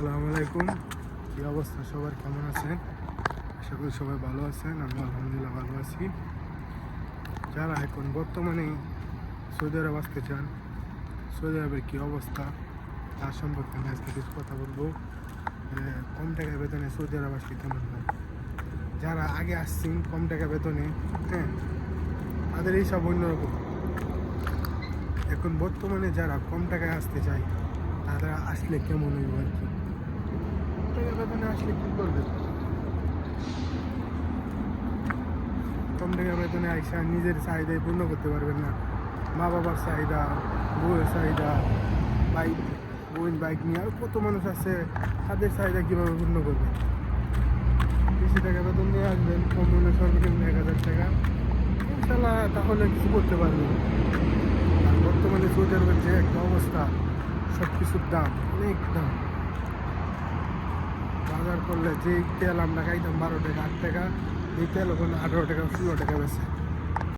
আসসালামু আলাইকুম। কী অবস্থা? সবার কেমন আছেন? আশা করি সবাই ভালো আছেন আমি আলহামদুলিল্লাহ ভালো আছি। যারা এখন বর্তমানে সৌদি আরব আসতে চান, সৌদি আরবের কী অবস্থা, তার সম্পর্কে আমি আজকে কিছু কথা বলব। কম টাকা বেতনে সৌদি আরব আসলে কেমন হয়? যারা আগে আসছেন কম টাকা বেতনে হ্যাঁ তাদের এইসব অন্যরকম। এখন বর্তমানে যারা কম টাকায় আসতে চায় তারা আসলে কেমন হইব আর কি? বেতনে আসলে কী করবে? কম টাকা বেতনে আইসা নিজের চাহিদায় পূর্ণ করতে পারবেন না। মা বাবার চাহিদা, বউয়ের চাহিদা, বাইক বোন বাইক নিয়ে আর কত মানুষ আছে, তাদের চাহিদা কীভাবে পূর্ণ করবে? বেশি টাকা বেতন নিয়ে আসবেন, কম মূল্য সর্বনিম্ন এক হাজার টাকা। ইনশাল্লাহ তাহলে কিছু করতে পারবেন। আর বর্তমানে সৌদি আরবের যে একটা অবস্থা সব দাম, অনেক দাম। বাজার করলে যে তেল আমরা খাইতাম বারো টাকা, আট টাকা, এই তেল ওখানে আঠারো টাকা, ষোলো টাকা বেছে